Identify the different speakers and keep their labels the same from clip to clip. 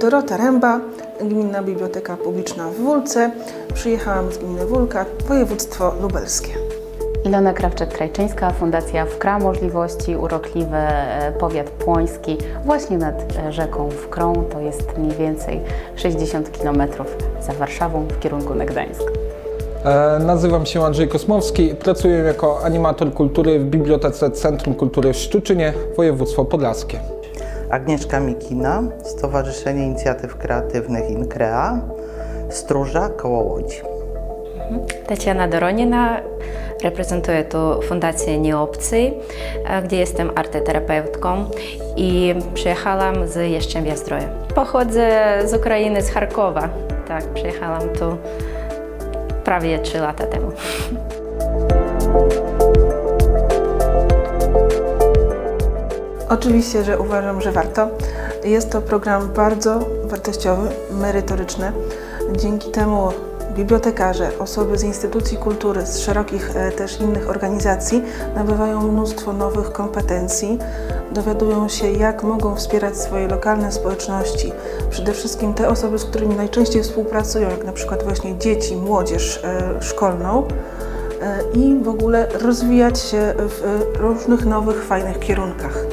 Speaker 1: Dorota Ręba, Gminna Biblioteka Publiczna w Wólce. Przyjechałam z gminy Wólka, województwo lubelskie.
Speaker 2: Ilona Krawczyk-Krajczyńska, Fundacja Wkra Możliwości, urokliwy e, powiat płoński, właśnie nad e, rzeką Wkrą, to jest mniej więcej 60 km za Warszawą w kierunku na Gdańsk.
Speaker 3: E, Nazywam się Andrzej Kosmowski, pracuję jako animator kultury w Bibliotece Centrum Kultury w Szczuczynie, województwo podlaskie.
Speaker 4: Agnieszka Mikina, Stowarzyszenie Inicjatyw Kreatywnych INCREA, Stróża koło Łodzi.
Speaker 5: Tatiana Doronina, reprezentuję tu Fundację Nieobcy, e, gdzie jestem arteterapeutką i przyjechałam z Jeszczębia Zdroju. Pochodzę z Ukrainy, z Charkowa. Tak, przyjechałam tu prawie 3 lata temu.
Speaker 1: Oczywiście, że uważam, że warto. Jest to program bardzo wartościowy, merytoryczny. Dzięki temu bibliotekarze, osoby z instytucji kultury, z szerokich e, też innych organizacji nabywają mnóstwo nowych kompetencji, dowiadują się, jak mogą wspierać swoje lokalne społeczności. Przede wszystkim te osoby, z którymi najczęściej współpracują, jak na przykład właśnie dzieci, młodzież e, szkolną e, i w ogóle rozwijać się w różnych nowych, fajnych kierunkach.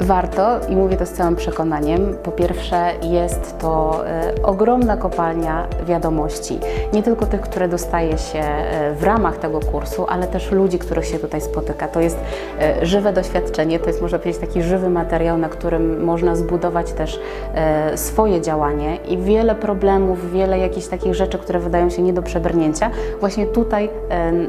Speaker 2: Warto i mówię to z całym przekonaniem. Po pierwsze, jest to e, ogromna kopalnia wiadomości. Nie tylko tych, które dostaje się e, w ramach tego kursu, ale też ludzi, których się tutaj spotyka. To jest e, żywe doświadczenie, to jest można powiedzieć taki żywy materiał, na którym można zbudować też swoje działanie i wiele problemów, wiele jakichś takich rzeczy, które wydają się nie do przebrnięcia. Właśnie tutaj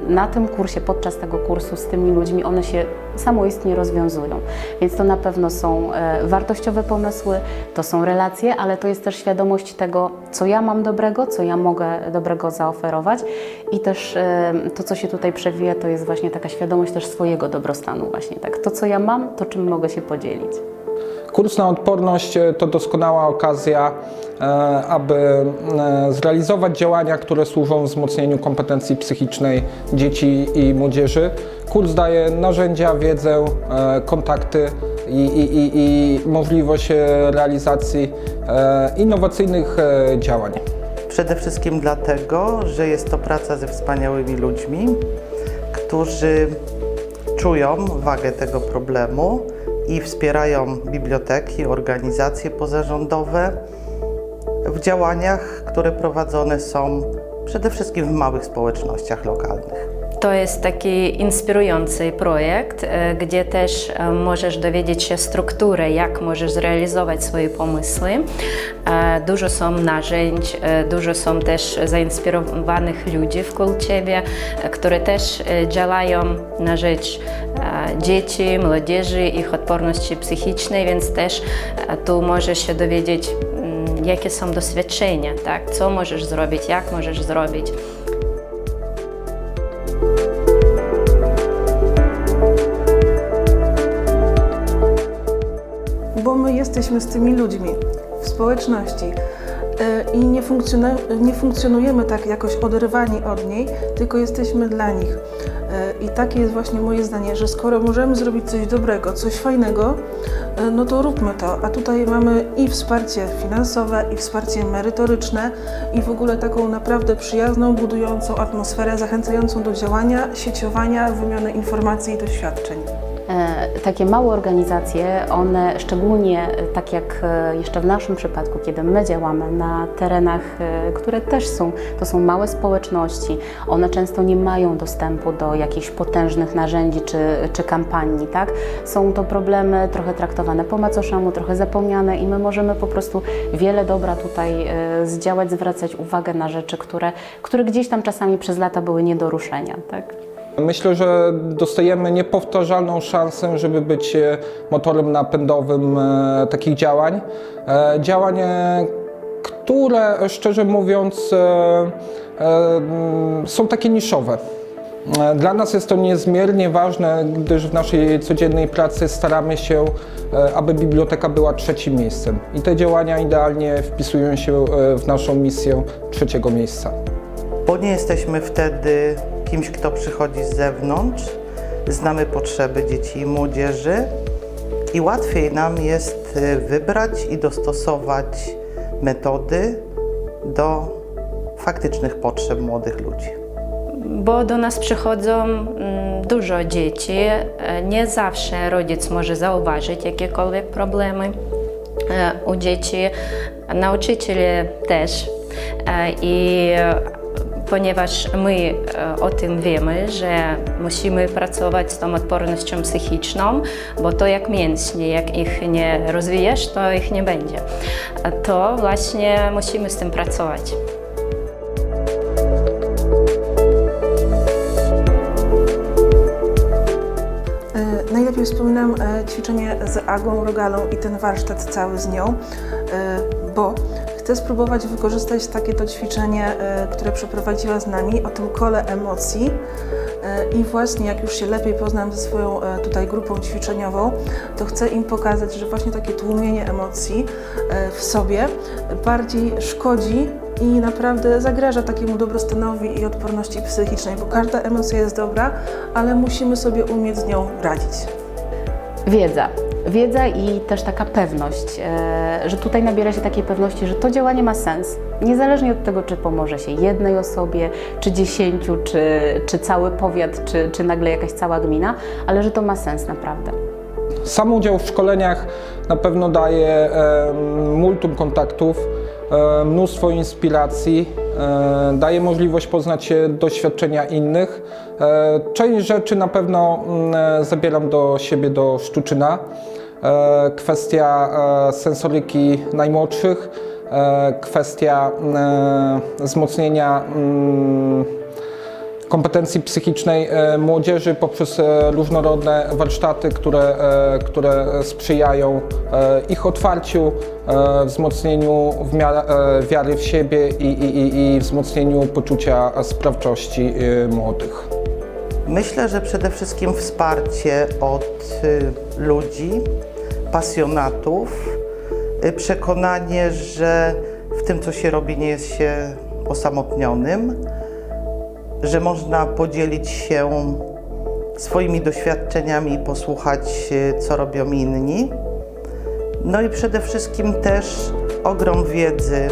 Speaker 2: na tym kursie, podczas tego kursu z tymi ludźmi, one się samoistnie rozwiązują. Więc to na pewno są e, wartościowe pomysły, to są relacje, ale to jest też świadomość tego, co ja mam dobrego, co ja mogę dobrego zaoferować i też e, to, co się tutaj przewija, to jest właśnie taka świadomość też swojego dobrostanu właśnie tak. To, co ja mam, to czym mogę się podzielić.
Speaker 3: Kurs na odporność e, to doskonała okazja, aby zrealizować działania, które służą wzmocnieniu kompetencji psychicznej dzieci i młodzieży. Kurs daje narzędzia, wiedzę, kontakty i, i, i, możliwość e, realizacji e, innowacyjnych e, działań.
Speaker 4: Przede wszystkim dlatego, że jest to praca ze wspaniałymi ludźmi, którzy czują wagę tego problemu i wspierają biblioteki, organizacje pozarządowe w działaniach, które prowadzone są przede wszystkim w małych społecznościach lokalnych.
Speaker 5: To jest taki inspirujący projekt, e, gdzie też e, możesz dowiedzieć się struktury, jak możesz zrealizować swoje pomysły. E, Dużo są narzędzi, dużo są też zainspirowanych ludzi wokół Ciebie, które też działają na rzecz dzieci, młodzieży, ich odporności psychicznej, więc też tu możesz się dowiedzieć, mm, jakie są doświadczenia, tak? co możesz zrobić, jak możesz zrobić.
Speaker 1: Bo my jesteśmy z tymi ludźmi w społeczności e, i nie, funkcjonu- nie funkcjonujemy tak jakoś oderwani od niej, tylko jesteśmy dla nich. E, I takie jest właśnie moje zdanie, że skoro możemy zrobić coś dobrego, coś fajnego, e, no to róbmy to. A tutaj mamy i wsparcie finansowe, i wsparcie merytoryczne, i w ogóle taką naprawdę przyjazną, budującą atmosferę, zachęcającą do działania, sieciowania, wymiany informacji i doświadczeń.
Speaker 2: E, Takie małe organizacje, one szczególnie e, tak jak e, jeszcze w naszym przypadku, kiedy my działamy na terenach, które też są, to są małe społeczności, one często nie mają dostępu do jakichś potężnych narzędzi czy, czy kampanii, tak? Są to problemy trochę traktowane po macoszemu, trochę zapomniane i my możemy po prostu wiele dobra tutaj zdziałać, zwracać uwagę na rzeczy, które, które gdzieś tam czasami przez lata były nie do ruszenia, tak?
Speaker 3: Myślę, że dostajemy niepowtarzalną szansę, żeby być e, motorem napędowym e, takich działań. E, Działań, które szczerze mówiąc mm, są takie niszowe. Dla nas jest to niezmiernie ważne, gdyż w naszej codziennej pracy staramy się, aby biblioteka była trzecim miejscem. I te działania idealnie wpisują się w naszą misję trzeciego miejsca.
Speaker 4: Bo nie jesteśmy wtedy kimś, kto przychodzi z zewnątrz, znamy potrzeby dzieci i młodzieży i łatwiej nam jest y, wybrać i dostosować metody do faktycznych potrzeb młodych ludzi.
Speaker 5: Bo do nas przychodzą mm, dużo dzieci. E, Nie zawsze rodzic może zauważyć jakiekolwiek problemy e, u dzieci, nauczyciele też. E, I ponieważ my e, o tym wiemy, że musimy pracować z tą odpornością psychiczną, bo to jak mięśnie, jak ich nie rozwijasz, to ich nie będzie. To właśnie musimy z tym pracować.
Speaker 1: E, Najlepiej wspominam e, ćwiczenie z Agą Rogalą i ten warsztat cały z nią, bo chcę spróbować wykorzystać takie to ćwiczenie, e, które przeprowadziła z nami o tym kole emocji. E, I właśnie jak już się lepiej poznam ze swoją e, tutaj grupą ćwiczeniową, to chcę im pokazać, że właśnie takie tłumienie emocji w sobie bardziej szkodzi i naprawdę zagraża takiemu dobrostanowi i odporności psychicznej, bo każda emocja jest dobra, ale musimy sobie umieć z nią radzić.
Speaker 2: Wiedza. Wiedza i też taka pewność, e, że tutaj nabiera się takiej pewności, że to działanie ma sens. Niezależnie od tego, czy pomoże się jednej osobie, czy dziesięciu, czy, czy cały powiat, czy, czy nagle jakaś cała gmina, ale że to ma sens naprawdę.
Speaker 3: Sam udział w szkoleniach na pewno daje multum kontaktów, mnóstwo inspiracji, daje możliwość poznać się doświadczenia innych. E, część rzeczy na pewno mm, e, zabieram do siebie do Szczuczyna. E, kwestia e, sensoryki najmłodszych, e, kwestia e, wzmocnienia mm, kompetencji psychicznej e, młodzieży poprzez e, różnorodne warsztaty, które, e, które sprzyjają ich otwarciu, wzmocnieniu w miarę, wiary w siebie i, i, i- wzmocnieniu poczucia sprawczości młodych.
Speaker 4: Myślę, że przede wszystkim wsparcie od y, ludzi, pasjonatów, y, przekonanie, że w tym, co się robi, nie jest się osamotnionym, że można podzielić się swoimi doświadczeniami i posłuchać, y, co robią inni. No i przede wszystkim też ogrom wiedzy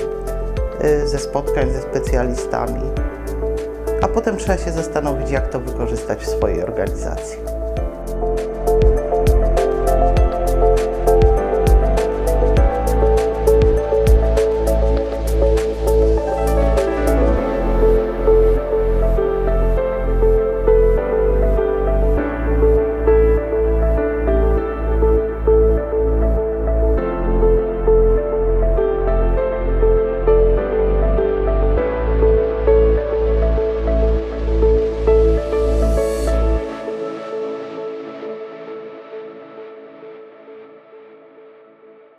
Speaker 4: y, ze spotkań ze specjalistami a potem trzeba się zastanowić, jak to wykorzystać w swojej organizacji.